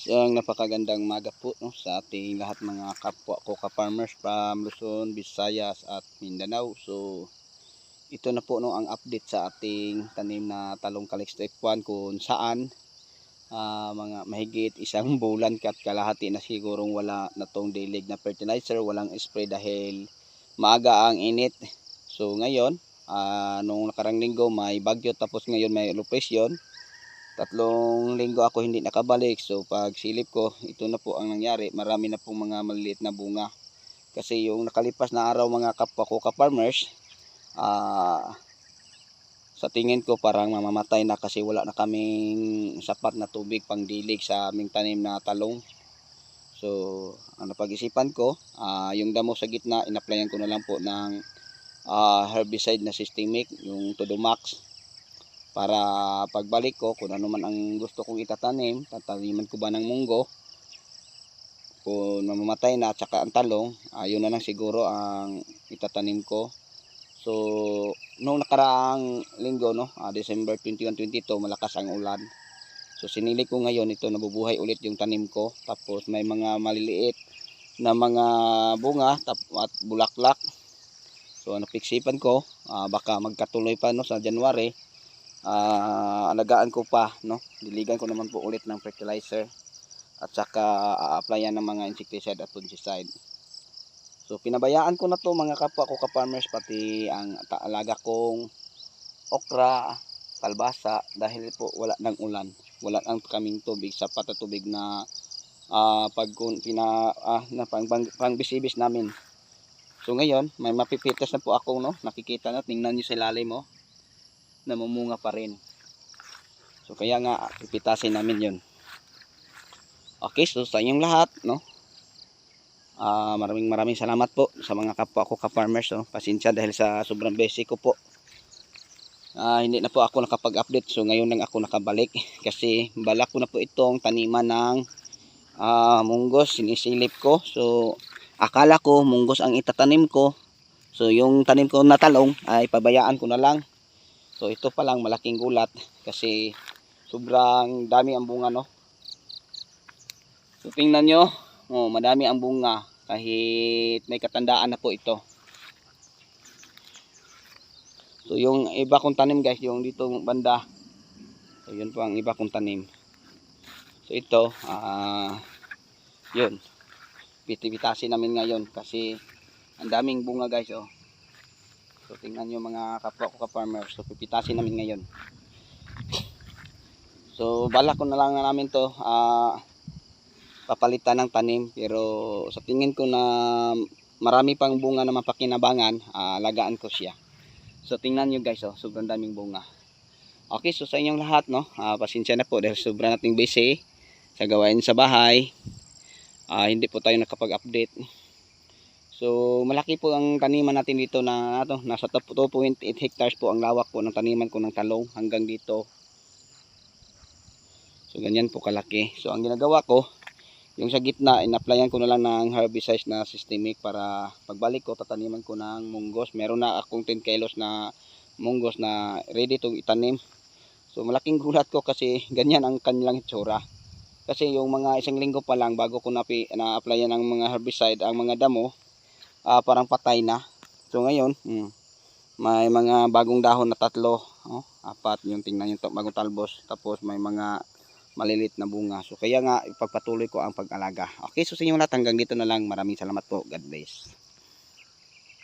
Isang napakagandang maga po no, sa ating lahat mga kapwa ko ka-farmers from Luzon, Visayas at Mindanao. So ito na po no ang update sa ating tanim na talong Calixto F1 kung saan ah, mga mahigit isang bulan kat kalahati na sigurong wala na tong dilig na fertilizer, walang spray dahil maaga ang init. So ngayon, ah, nung nakarang linggo may bagyo tapos ngayon may location tatlong linggo ako hindi nakabalik. So pag silip ko ito na po ang nangyari. Marami na pong mga maliliit na bunga. Kasi yung nakalipas na araw mga kapwa ko ka-farmers ah sa tingin ko parang mamamatay na kasi wala na kaming sapat na tubig pang dilig sa aming tanim na talong. So ang napag-isipan ko ah, yung damo sa gitna inaplayan ko na lang po ng ah, herbicide na systemic yung Todomax para pagbalik ko kung ano man ang gusto kong itatanim tataniman ko ba ng munggo kung mamamatay na at saka ang talong ayun na lang siguro ang itatanim ko. So nung nakaraang linggo no ah, December 21 22 malakas ang ulan. So sinili ko ngayon ito nabubuhay ulit yung tanim ko. Tapos may mga maliliit na mga bunga at bulaklak. So napiksipan ko ah, baka magkatuloy pa no sa January ah alagaan ko pa no? Diligan ko naman po ulit ng fertilizer at saka a-applyan ng mga insecticide at fungicide. So pinabayaan ko na to mga kapwa ko ka-farmers pati ang alaga kong okra kalbasa dahil po wala nang ulan. Wala nang kaming tubig sapat na tubig na ah pag pina ah, na pang, pang, pang bisibis namin. So ngayon may mapipitas na po ako no? Nakikita na tingnan niyo sa ilalim mo namumunga pa rin. So kaya nga pipitasin namin 'yon. Okay, so sa inyong lahat, no? Ah, maraming maraming salamat po sa mga kapwa ko ka-farmers, no? Pasensya dahil sa sobrang busy ko po. Ah, hindi na po ako nakapag-update. So ngayon lang ako nakabalik kasi balak ko na po itong taniman ng ah, munggos, sinisilip ko. So akala ko munggos ang itatanim ko. So yung tanim ko na talong ay pabayaan ko na lang. So ito pa lang malaking gulat kasi sobrang dami ang bunga no. So tingnan nyo, oh, madami ang bunga kahit may katandaan na po ito. So yung iba kong tanim guys, yung dito banda. So yun po ang iba kong tanim. So ito, ah yun. Pitibitasin namin ngayon kasi ang daming bunga guys oh. So tingnan nyo mga kapwa ko ka-farmers. So pipitasin namin ngayon. So balak ko na lang na namin to ah papalitan ng tanim pero sa tingin ko na marami pang bunga na mapakinabangan, ah, alagaan ko siya. So tingnan nyo guys, oh, sobrang daming bunga. Okay, so sa inyong lahat, no, ah, pasensya na po dahil sobrang nating busy sa gawain sa bahay. Ah, hindi po tayo nakapag-update. So, malaki po ang taniman natin dito na ato, nasa 2.8 hectares po ang lawak po ng taniman ko ng talong hanggang dito. So, ganyan po kalaki. So, ang ginagawa ko, yung sa gitna, in-applyan ko na lang ng herbicide na systemic para pagbalik ko, tataniman ko ng munggos. Meron na akong 10 kilos na munggos na ready to itanim. So, malaking gulat ko kasi ganyan ang kanilang itsura. Kasi yung mga isang linggo pa lang bago ko na-applyan na ng mga herbicide, ang mga damo, ah, parang patay na. So ngayon, mm, may mga bagong dahon na tatlo, oh, apat yung tingnan yung bagong talbos, tapos may mga malilit na bunga. So kaya nga ipagpatuloy ko ang pag-alaga. Okay, so sa inyo lahat hanggang dito na lang. Maraming salamat po. God bless.